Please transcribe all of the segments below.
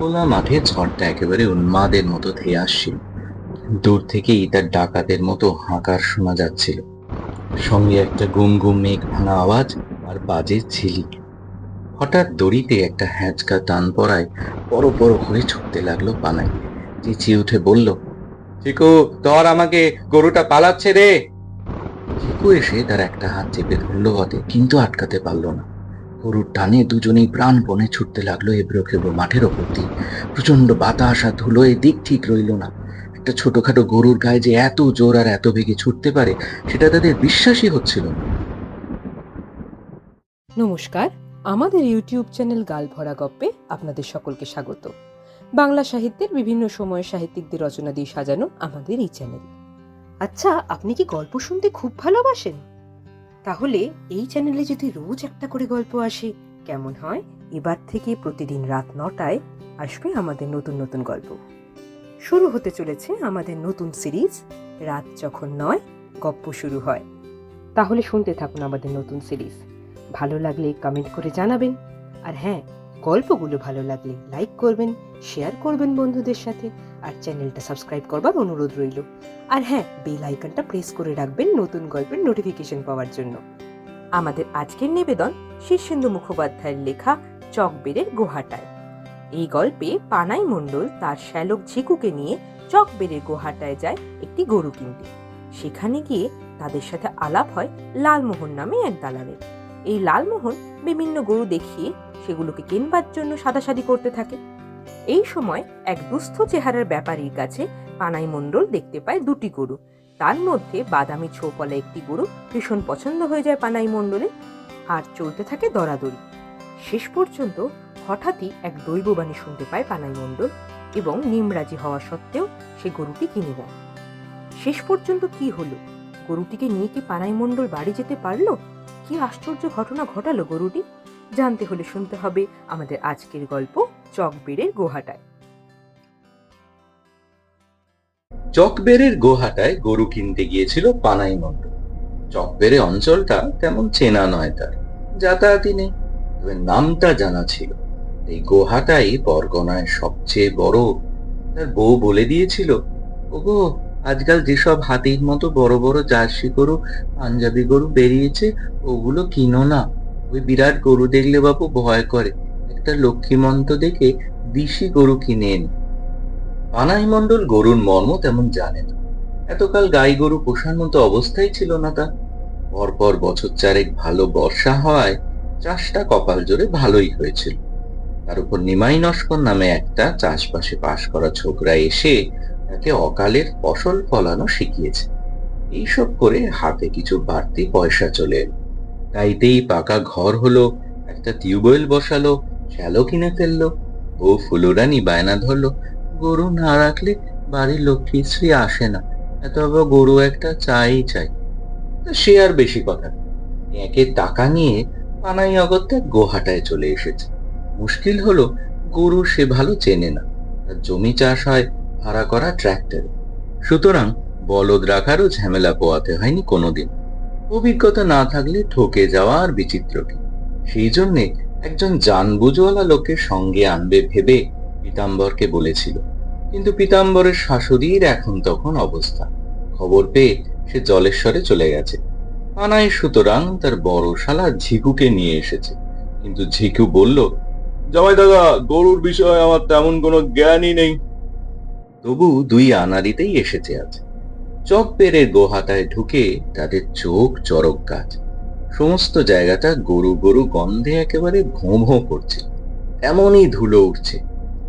খোলা মাঠে ঝড়টা একেবারে উন্মাদের মতো ধেয়ে আসছিল। দূর থেকেই তার ডাকাতের মতো হাঁকার শোনা যাচ্ছিল। সঙ্গে একটা গুম গুম মেঘ ভাঙা আওয়াজ আর বাজে ঝিলিক। হঠাৎ দড়িতে একটা হ্যাঁচকা টান পড়ায় বড় বড় হয়ে ছুটতে লাগল পানায় চেঁচিয়ে উঠে বলল চিকু ধর আমাকে গরুটা পালাচ্ছে রে। চিকু এসে তার একটা হাত চেপে ধরলো বটে কিন্তু আটকাতে পারল না। গরুর টানে দুজনেই প্রাণপণে ছুটতে লাগল এবড়ো খেবড়ো মাঠের ওপর দিয়ে। প্রচণ্ড বাতাস আর ধুলোয় দিক ঠিক রইল না। একটা ছোটখাটো গরুর গায়ে যে এত জোর আর এত বেগে ছুটতে পারে, সেটা তাদের বিশ্বাসই হচ্ছিল না। নমস্কার, আমাদের ইউটিউব চ্যানেল গাল ভরা গপ্পে আপনাদের সকলকে স্বাগত। বাংলা সাহিত্যের বিভিন্ন সময়ের সাহিত্যিকদের রচনা দিয়ে সাজানো আমাদের এই চ্যানেল। আচ্ছা আপনি কি গল্প শুনতে খুব ভালোবাসেন? তাহলে এই চ্যানেলে যদি রোজ একটা করে গল্প আসে, কেমন হয়? এবার থেকে প্রতিদিন রাত নটায় আসবে আমাদের নতুন নতুন গল্প। শুরু হতে চলেছে আমাদের নতুন সিরিজ, রাত যখন নয়, গপ্প শুরু হয়। তাহলে শুনতে থাকুন আমাদের নতুন সিরিজ। ভালো লাগলে কমেন্ট করে জানাবেন। আর হ্যাঁ গল্পগুলো ভালো লাগলে লাইক করবেন, শেয়ার করবেন বন্ধুদের সাথে, আর চ্যানেলটা সাবস্ক্রাইব করবার অনুরোধ রইল। আর হ্যাঁ বেল আইকনটা প্রেস করে রাখবেন নতুন গল্পের নোটিফিকেশন পাওয়ার জন্য। আমাদের আজকের নিবেদন শীর্ষেন্দু মুখোপাধ্যায়ের লেখা চকবেরের গোহাটায়। এই গল্পে পানাই মণ্ডল তার শ্যালক ঝিকুকে নিয়ে চকবেরের গোহাটায় যায় একটি গরু কিনতে। সেখানে গিয়ে তাদের সাথে আলাপ হয় লালমোহন নামে এক দালালের। এই লালমোহন বিভিন্ন গরু দেখিয়ে সেগুলোকে কিনবার জন্য সাদাসাদি করতে থাকে। এই সময় এক দুস্থ চেহারার ব্যাপারীর কাছে পানাই মণ্ডল দেখতে পায় দুটি গরু। তার মধ্যে বাদামি ছোপলা একটি গরু ভীষণ পছন্দ হয়ে যায় পানাই মণ্ডলের আর চলতে থাকে দরাদরি। শেষ পর্যন্ত হঠাৎই এক দৈববাণী শুনতে পায় পানাই মণ্ডল এবং নিমরাজি হওয়া সত্ত্বেও সে গরুটি কিনে নেয়। শেষ পর্যন্ত কি হলো? গরুটিকে নিয়ে কি পানাই মণ্ডল বাড়ি যেতে পারল? কি আশ্চর্য ঘটনা ঘটালো গরুটি? জানতে হলে শুনতে হবে আমাদের আজকের গল্প চকবেড়ের গোহাটায়। চকবেরের গোহাটায় গরু কিনতে গিয়েছিল পানাই মণ্ডল চকবেরে অঞ্চলটা তেমন চেনা নয় তার, যাতায়াতই নেই, তবে নামটা জানা ছিল। এই গোহাটাই বরগনায় সবচেয়ে বড়। তার বউ বলে দিয়েছিল, ওগো, আজকাল যেসব হাতির মতো বড় বড় জার্সি গরু, পাঞ্জাবি গরু বেরিয়েছে, ওগুলো কিনো না। ওই বিরাট গরু দেখলে বাবু ভয় করে। একটা লক্ষ্মীমন্ত দেখে দিশি গরু কিনে এনে। পানাই মণ্ডল গরুর মর্ম তেমন জানে না। এতকাল গাই গরু পোষার মতো অবস্থাই ছিল না তার। পরপর বছর চারেক ভালো বর্ষা হওয়ায় চাষটা কপাল জোরে ভালোই হয়েছিল। তার উপর নিমাই নস্কর নামে একটা চাষবাসে পাশ করা ছোকরা এসে তাকে অকালের ফসল ফলানো শিখিয়েছে। এইসব করে হাতে কিছু বাড়তি পয়সা চলে এলো। তাইতেই পাকা ঘর হলো, একটা টিউবওয়েল বসালো, শ্যালো কিনে ফেলল ও ফুলুরানি বায়না ধরলো, গরু না রাখলে বাড়ির লক্ষ্মীশ্রী আসে না এত আবার গরু একটা চাই চাই। সে আর বেশি কথা একে টাকা নিয়ে পানাই অগত্যা গোহাটায় চলে এসেছে। মুশকিল হলো, গরু সে ভালো চেনে না, তার জমি চাষ হয় ভাড়া করা ট্র্যাক্টরে। সুতরাং বলদ রাখারও ঝামেলা পোয়াতে হয়নি কোনোদিন। অভিজ্ঞতা না থাকলে ঠকে যাওয়া আর বিচিত্র কি? সেই জন্যে একজন জানবুঝওয়ালা লোকের সঙ্গে আনবে ভেবে পীতাম্বরকে বলেছিল। কিন্তু পীতাম্বরের শাশুড়ির এখন তখন অবস্থা। খবর পেয়ে সে জলেশ্বরে চলে গেছে। পানাই সুতরাং তার বড় শালা ঝিকুকে নিয়ে এসেছে। কিন্তু ঝিকু বলল জামাই দাদা গরুর বিষয়ে আমার তেমন কোনো জ্ঞানই নেই। তবু দুই আনারিতেই এসেছে আজ। চক পেরে গোহাতায় ঢুকে তাদের চোখ চরক গাছ। সমস্ত জায়গাটা গরু গরু গন্ধে একেবারে ভোঁ ভোঁ করছে। এমনই ধুলো উঠছে।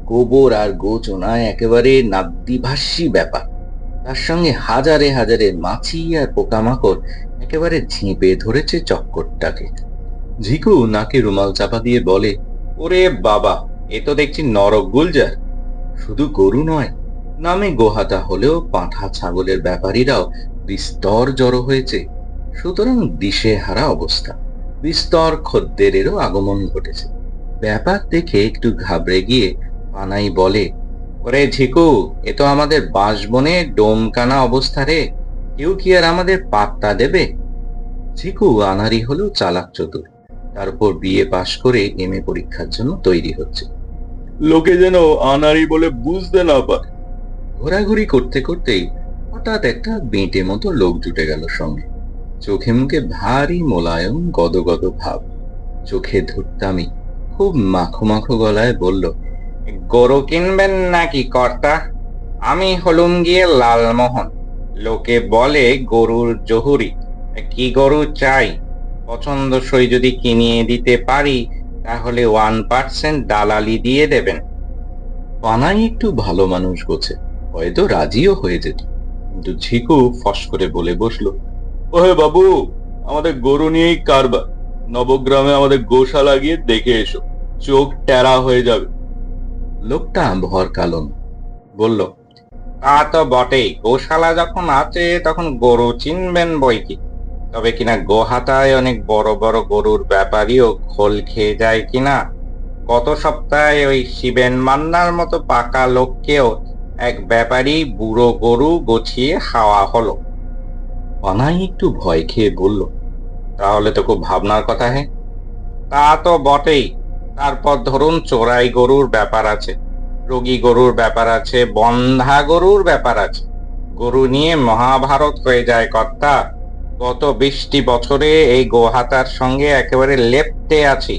গোবর আর গোচনায় একেবারে নাদ্দিভাষ্যী ব্যাপার। তার সঙ্গে হাজারে হাজারে মাছি আর পোকামাকড় একেবারে ঝিঁপে ধরেছে চক্করটাকে। ঝিকু নাকে রুমাল চাপা দিয়ে বলে, ওরে বাবা, এ তো দেখছি নরক গুলজার। শুধু গরু নয় নামে গোহাতা হলেও পাঁঠা ছাগলের ব্যাপারীরাও বিস্তর জড়ো হয়েছে। সুতরাং দিশে হারা অবস্থা। বিস্তর খদ্দেরেরও আগমন ঘটেছে। ব্যাপার দেখে একটু ঘাবড়ে গিয়ে পানাই বলে, ওরে ঝিকু এ তো আমাদের বাঁশবনে ডোমকানা অবস্থা রে। কেউ কি আর আমাদের পাত্তা দেবে? ঝিকু আনারি হলেও চালাক চতুর। তার উপর বিএ পাশ করে এম এ পরীক্ষার জন্য তৈরি হচ্ছে। লোকে যেন আনারি বলে বুঝতে না পারে। ঘোরাঘুরি করতে করতেই হঠাৎ একটা বেঁটে মতো লোক জুটে গেল সঙ্গে। চোখে মুখে ভারী মোলায়ম, গদগদ ভাব। চোখে ধুরতামি খুব মাখো মাখো গলায় বলল, গরু কিনবেন নাকি কর্তা? আমি হলুম গিয়ে লালমোহন। লোকে বলে গরুর জহুরি। কি গরু চাই? পছন্দসই যদি কিনিয়ে দিতে পারি, তাহলে ওয়ান পার্সেন্ট দালালি দিয়ে দেবেন। পানাই একটু ভালো মানুষ গোছে। হয়তো রাজিও হয়ে যেত। কিন্তু ঝিকু ফস করে বলে বসল, ওহে বাবু, আমাদের গরু নিয়েই কারবার। নবগ্রামে আমাদের গোশালা গিয়ে দেখে এসো, চোখ টেরা হয়ে যাবে। লোকটা ভর কালন বলল, তা তো বটেই, গোশালা যখন আছে তখন গরু চিনবেন বই কি? তবে কিনা গোহাতায় অনেক বড় বড় গরুর ব্যাপারীও খোল খেয়ে যায় কিনা? গত সপ্তাহে ওই শিবেন মান্নার মতো পাকা লোককেও এক ব্যাপারী বুড়ো গরু গছিয়ে খাওয়া হলো। অনাই একটু ভয় খেয়ে বলল, তাহলে তো খুব ভাবনার কথা হে। তা তো বটেই। তারপর ধরুন চোরাই গরুর ব্যাপার আছে, রোগী গরুর ব্যাপার আছে, বন্ধা গরুর ব্যাপার আছে। গরু নিয়ে মহাভারত হয়ে যায় কর্তা। গত বিশটি বছরে এই গোহাতার সঙ্গে একেবারে লেপ্টে আছি।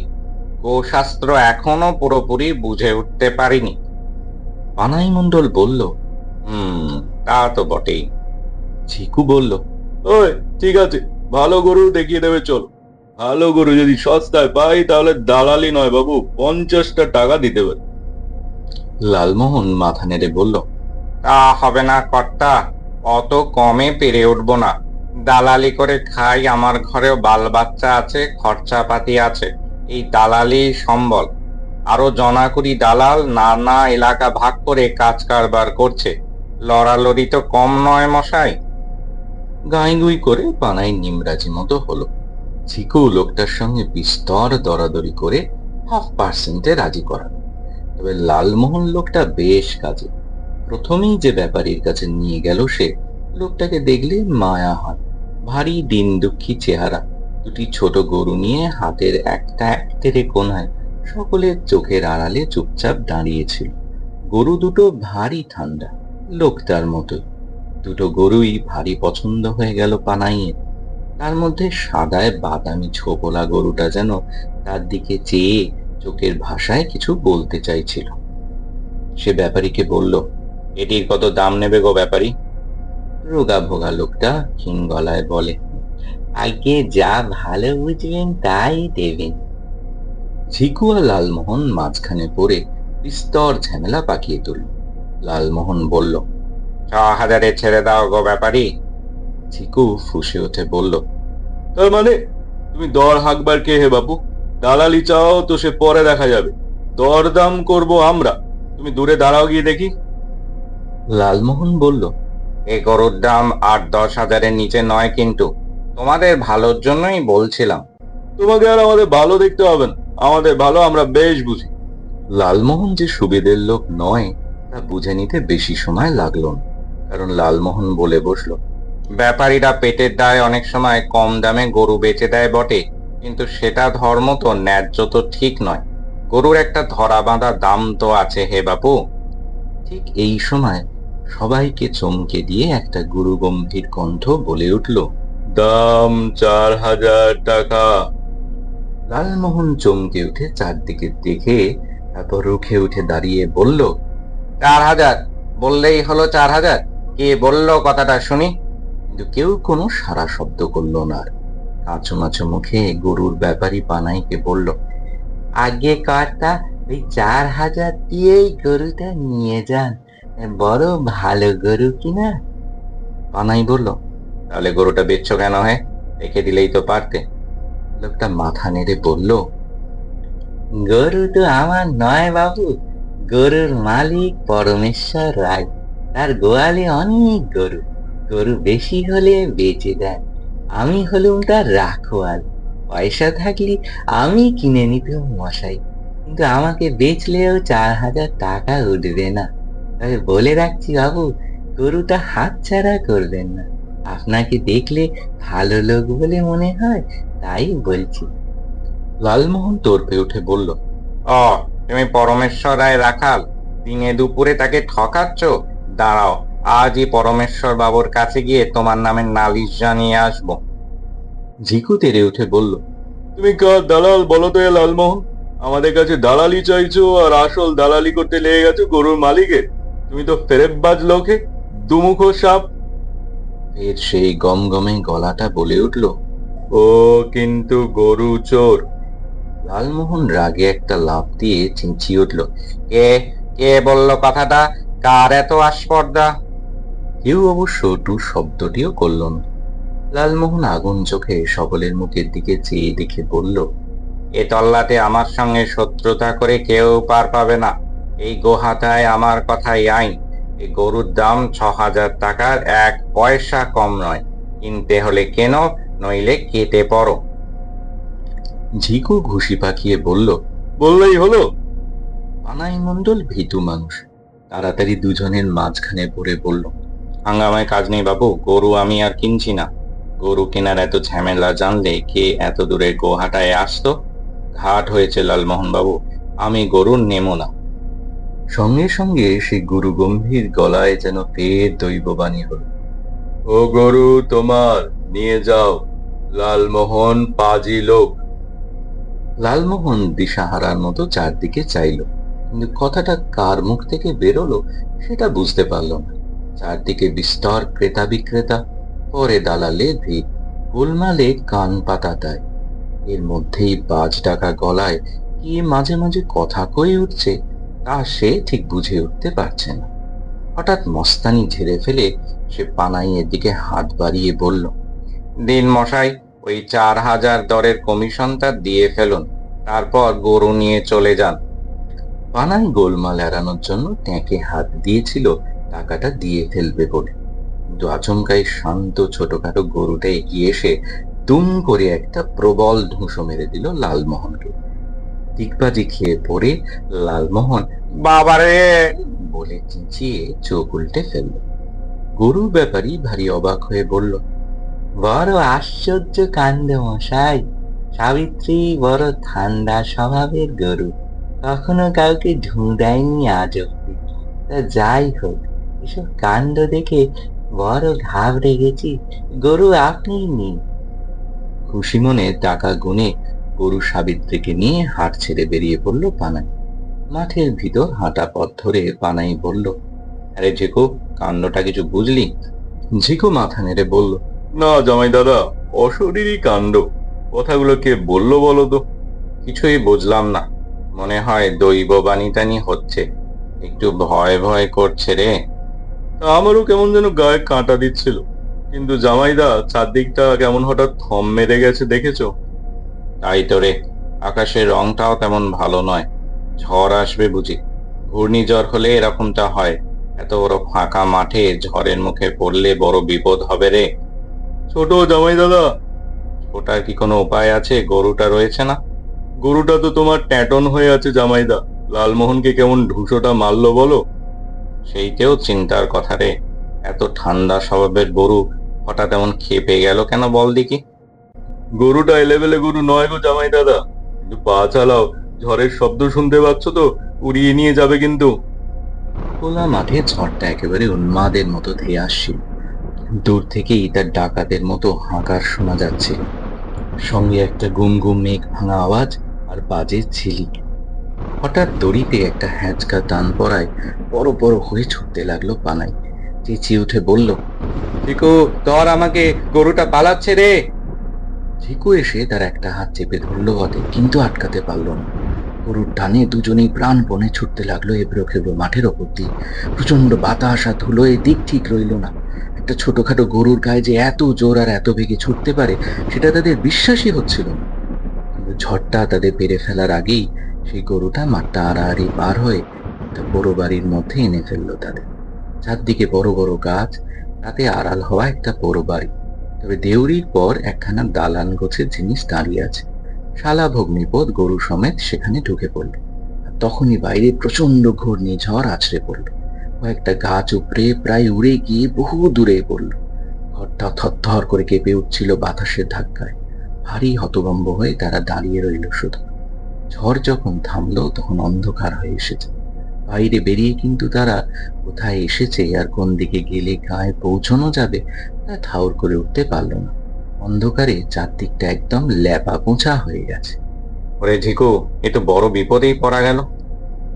গোশাস্ত্র এখনও পুরোপুরি বুঝে উঠতে পারিনি। পানাই মণ্ডল বলল হুম তা তো বটেই। ঝিকু বলল ওই ঠিক আছে ভালো গরু দেখিয়ে দেবে চল। ভালো গরু যদি সস্তায় পাই তাহলে দালালি নয় বাবু পঞ্চাশটা টাকা দিতে পারে। লালমোহন মাথা নেড়ে বলল তা হবে না কর্তা অত কমে পেরে উঠব না। দালালি করে খাই আমার ঘরেও বাল বাচ্চা আছে খরচাপাতি আছে এই দালালি সম্বল। আরও জনাকুড়ি দালাল নানা এলাকা ভাগ করে কাজ কারবার করছে। লড়ালড়ি তো কম নয় মশাই। গাই গুই করে পানাই নিমরাজি মতো হলো। ঝিকু লোকটার সঙ্গে বিস্তর দরাদরি করে হাফ পার্সেন্টে রাজি করালো। তবে লালমোহন লোকটা বেশ কাজে। প্রথমেই যে ব্যাপারীর কাছে নিয়ে গেল সে, লোকটাকে দেখলে মায়া হয়। ভারী দিন দুঃখী চেহারা। দুটি ছোট গরু নিয়ে হাতের একটা একটেরে কোনায় সকলের চোখের আড়ালে চুপচাপ দাঁড়িয়েছিল গরু দুটো ভারী ঠান্ডা লোকটার মতোই দুটো গরুই ভারী পছন্দ হয়ে গেল পানাইয়ের তার মধ্যে সাদায় বাদামি ছোপলা গরুটা যেন তার দিকে চেয়ে চোখের ভাষায় কিছু বলতে চাইছিল। সে ব্যাপারীকে বলল, এটির কত দাম নেবে গো ব্যাপারী? রোগা ভোগা লোকটা ক্ষীণ গলায় বলে, আগে যা ভালো বুঝবেন তাই দেবেন। ঝিকু আর লালমোহন মাঝখানে পড়ে বিস্তর ঝামেলা পাকিয়ে তুলল। লালমোহন বলল ছ হাজারে ছেড়ে দাও গো ব্যাপারী। ঝিকু ফুসে ওঠে বলল তার মানে তুমি দর হাঁকবার কে হে বাপু? দালালি চাও তো সে পরে দেখা যাবে। দর দাম করব আমরা। তুমি দূরে দাঁড়াও গিয়ে দেখি। লালমোহন বলল এ গরুর দাম আট দশ হাজারের নিচে নয় কিন্তু তোমাদের ভালোর জন্যই বলছিলাম। তোমাকে আর আমাদের ভালো দেখতে হবে না। আমাদের ভালো, আমরা বেশ বুঝি। লালমোহন যে সুবিধের লোক নয়, তা বুঝে নিতে বেশি সময় লাগল না। কারণ লালমোহন বলে বসল, ব্যাপারীরা পেটের দায় অনেক সময় কম দামে গরু বেচে দেয় বটে, কিন্তু সেটা ধর্ম তো, ন্যায্য তো ঠিক নয়। গরুর একটা ধরা বাঁধা দাম তো আছে হে বাপু। ঠিক এই সময় সবাইকে চমকে দিয়ে একটা গুরু গম্ভীর কণ্ঠ বলে উঠল, দাম চার হাজার টাকা। লালমোহন চমকে উঠে চারদিকে দেখে তারপর রুখে উঠে দাঁড়িয়ে বলল, চার হাজার, বললেই হলো চার হাজার। কে বলল কথাটা শুনি? কিন্তু কেউ কোনো সারা শব্দ করল না। কাঁচু মাচু মুখে গরুর ব্যাপারী পানাইকে বলল আগে কর্তা ওই চার হাজার দিয়েই গরুটা নিয়ে যান। বড় ভালো গরু কিনা? পানাই বলল, তাহলে গরুটা বেচছো কেন হে? রেখে দিলেই তো পারতে। লোকটা মাথা নেড়ে বলল, গরু তো আমার নয় বাবু, গরুর মালিক পরমেশ্বর রায়। তার গোয়ালে অনেক গরু গরু বেশি হলে বেচে দেন। আমি হলুম তার রাখোয়াল, পয়সা থাকলে আমি কিনে নিতাম মশাই। কিন্তু আমাকে বেচলেও চার হাজার টাকা উঠবে না। তবে বলে রাখছি বাবু, গরুটা হাতছাড়া করবেন না। আপনাকে দেখলে ভালো লোক বলে মনে হয় তাই বলছি। লালমোহন তোরপে উঠে বলল ও তুমি পরমেশ্বর রায় রাখাল দিনে দুপুরে তাকে ঠকাচ্ছ? দাঁড়াও আজই পরমেশ্বর বাবুর কাছে গিয়ে তোমার নামে নালিশ জানিয়ে আসব। ঝিকু তেরে উঠে বলল তুমি কার দালাল বলো তো এ লালমোহন? আমাদের কাছে দালালি চাইছো আর আসল দালালি করতে লেগে গেছো গরুর মালিকের তুমি তো ফেরেববাজ লোকে দুমুখো সাপ। এর সেই গমগমে গলাটা বলে উঠল ও কিন্তু গরু চোর। লালমোহন রাগে একটা লাফ দিয়ে চিঁচিয়ে উঠল, কে কে বলল কথাটা? কার এত আস্পর্ধা? কেউ অবশ্য টু শব্দটিও করল না। লালমোহন আগুন চোখে সকলের মুখের দিকে চেয়ে দেখে বলল, এ তল্লাটে আমার সঙ্গে শত্রুতা করে কেউ পার পাবে না। এই গোহাটায় আমার কথাই আইন। এই গরুর দাম ছ হাজার টাকার এক পয়সা কম নয়। কিনতে হলে কেন নইলে কেটে পড়ো। ঝিকু ঘুষি পাকিয়ে বলল বললেই হলো। পানাই মণ্ডল ভীতু মানুষ। তাড়াতাড়ি দুজনের মাঝখানে পড়ে বলল হাঙ্গামায় কাজ নেই বাবু গরু আমি আর কিনছি না। গরু কেনার এত ঝামেলা জানলে কে এত দূরে গোহাটায় আসতো? ঘাট হয়েছে লালমোহন বাবু আমি গরু নেমো না। সঙ্গে সঙ্গে সে গুরু গম্ভীর গলায় যেন ফের দৈববাণী হল ও গরু তোমার নিয়ে যাও। লালমোহন পাজি লোক লালমোহন দিশাহারার মতো চারদিকে চাইল, কিন্তু কথাটা কার মুখ থেকে বেরোলো সেটা বুঝতে পারল না। চারদিকে বিস্তর ক্রেতা বিক্রেতা, পরে দালালে ভিড় গোলমালে কান পাতা দেয় এর মধ্যেই বাজ ডাকা গলায় কি মাঝে মাঝে কথা কয়ে উঠছে তা সে ঠিক বুঝে উঠতে পারছে না। হঠাৎ মস্তানি ঝেড়ে ফেলে সে পানাইয়ের দিকে হাত বাড়িয়ে বলল দিন মশাই ওই চার হাজার দরের কমিশনটা দিয়ে ফেলুন, তারপর গরু নিয়ে চলে যান। পানাই গোলমাল এড়ানোর জন্য ট্যাঁকে হাত দিয়েছিল, টাকাটা দিয়ে ফেলবে বলে। কিন্তু আচমকাই শান্ত ছোটখাটো গরুটা এগিয়ে এসে দুম করে একটা প্রবল ঢুঁসো মেরে দিল লালমোহনকে। টিকবাজি খেয়ে পড়ে লালমোহন, বাবারে! বলে চেঁচিয়ে চোখ উল্টে ফেলল। গরু ব্যাপারী ভারী অবাক হয়ে বলল বড় আশ্চর্য কাণ্ড মশাই। সাবিত্রী বড় ঠান্ডা স্বভাবের গরু। কখনো কাউকে ঢুঁড়ায়নি আজ অব্দি। তা যাই হোক, এসব কাণ্ড দেখে বড় ঘাবড়ে গেছি। গরু আপনি নিন। খুশি মনে টাকা গুনে গরু সাবিত্রীকে নিয়ে হাট ছেড়ে বেরিয়ে পড়ল পানাই। মাঠের ভিতর হাঁটা পথ ধরে পানাই বলল, আরে ঝিকো, কাণ্ডটা কিছু বুঝলি? ঝিকো মাথা নেড়ে বলল না জামাই দাদা, অশরীরই কাণ্ড। কথাগুলো কে বলল বলো তো? কিছুই বুঝলাম না। মনে হয় দৈব বাণীটানি হচ্ছে। একটু ভয় ভয় করছে রে। আমারও কেমন যেন গায়ে কাঁটা দিচ্ছিল। কিন্তু জামাইদা চারদিকটা কেমন হঠাৎ থম মেরে গেছে দেখেছ? তাই তো রে, আকাশের রংটাও তেমন ভালো নয়। ঝড় আসবে বুঝি। ঘূর্ণিঝড় হলে এরকমটা হয়। এত বড় ফাঁকা মাঠে ঝড়ের মুখে পড়লে বড় বিপদ হবে রে। ছোট জামাই দাদা। ওটার কি কোনো উপায় আছে? গরুটা রয়েছে না? গরুটা তো তোমার ট্যাটন হয়ে আছে জামাইদা লালমোহনকে কেমন ঢুসোটা মারলো বলো? সেইতেও চিন্তার কথা রে। এত ঠান্ডা স্বভাবের গরু হঠাৎ এমন খেপে গেল কেন বল দেখি। গরুটা এলেবেলে গরু নয় গো জামাই দাদা। পা চালাও। ঝড়ের শব্দ শুনতে পাচ্ছ তো? উড়িয়ে নিয়ে যাবে কিন্তু। খোলা মাঠে ঝড়টা একেবারে উন্মাদের মতো ধেয়ে আসছিল। দূর থেকেই তার ডাকাতের মতো হাঁকার শোনা যাচ্ছে। সঙ্গে একটা গুম গুম মেঘ ভাঙা আওয়াজ আর বাজে ঝিলিক হঠাৎ দড়িতে একটা হ্যাঁচকা টান পড়ায় বড় বড় হয়ে ছুটতে লাগল পানাই। চেঁচিয়ে উঠে বলল টিকু ধর আমাকে গরুটা পালাচ্ছে রে! ঝিকু এসে তার একটা হাত চেপে ধরলো বটে, কিন্তু আটকাতে পারল না। গরুর টানে দুজনেই প্রাণপণে ছুটতে লাগল এবড়ো খেবড়ো মাঠের ওপর দিয়ে। প্রচণ্ড বাতাস আর ধুলোয় দিক ঠিক রইল না। একটা ছোটখাটো গরুর গায়ে যে এত জোর আর এত বেগে ছুটতে পারে, সেটা তাদের বিশ্বাসই হচ্ছিল না। কিন্তু ঝড়টা তাদের পেরে ফেলার আগেই সেই গরুটা মাঠটা আড়াআড়ি পার হয়ে একটা বড় বাড়ির মধ্যে এনে ফেলল তাদের। চারদিকে বড় বড় গাছ, তাতে আড়াল হওয়া একটা বড় বাড়ি। তবে দেউরির পর একখানা দালান গোছের জিনিস দাঁড়িয়ে আছে। শালা ভগ্নিপদ গরু সমেত সেখানে ঢুকে পড়ল। আর তখনই বাইরে প্রচণ্ড ঘূর্ণিঝড় আছড়ে পড়ল। কয়েকটা গাছ উপড়ে প্রায় উড়ে গিয়ে বহু দূরে পড়ল। ঘরটা থরথর করে কেঁপে উঠছিল বাতাসের ধাক্কায়। ভারী হতভম্ব হয়ে তারা দাঁড়িয়ে রইল শুধু। ঝড় যখন থামলো, তখন অন্ধকার হয়ে এসেছে। বাইরে বেরিয়ে কিন্তু তারা কোথায় এসেছে আর কোন দিকে গেলে গায়ে পৌঁছানো যাবে, তা ঠাউর করে উঠতে পারল না। অন্ধকারে চারদিকটা একদম ল্যাপা পোঁছা হয়ে গেছে। ওরে ঝিকু এ তো বড় বিপদেই পড়া গেল।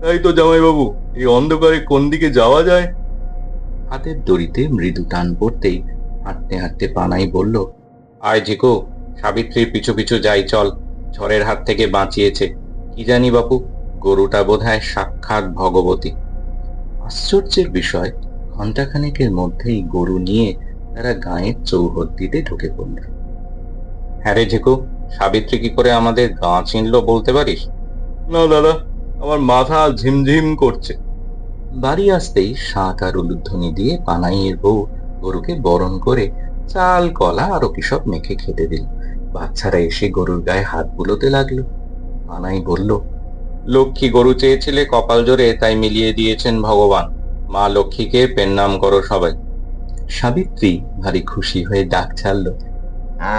তাই তো জামাইবাবু এই অন্ধকারে কোন দিকে যাওয়া যায়? হাতের দড়িতে মৃদু টান পড়তেই হাঁটতে হাঁটতে পানাই বলল আয় ঝিকু সাবিত্রীর পিছু পিছু যাই চল। ঝড়ের হাত থেকে বাঁচিয়েছে। কি জানি বাপু গরুটা বোধহয় সাক্ষাৎ ভগবতী। আশ্চর্যের বিষয় ঘন্টাখানেকের মধ্যেই গরু নিয়ে তারা গায়ের চৌহদ্দিতে ঢুকে পড়ল। হ্যাঁ রে ঝিকু সাবিত্রী কি করে আমাদের গা চিনল বলতে পারিস? না দাদা আমার মাথা ঝিমঝিম করছে। বাড়ি আসতেই শাঁখ আর উলুধ্বনি দিয়ে পানাইয়ের বউ গরুকে বরণ করে চাল, কলা আরও কি সব মেখে খেতে দিল। বাচ্চারা এসে গরুর গায়ে হাত বুলোতে লাগল। পানাই বলল, লক্ষ্মী গরু চেয়েছিলে কপাল জোরে, তাই মিলিয়ে দিয়েছেন ভগবান। মা লক্ষ্মীকে পেন নাম করো সবাই। সাবিত্রী ভারী খুশি হয়ে ডাক ছাড়লো, আ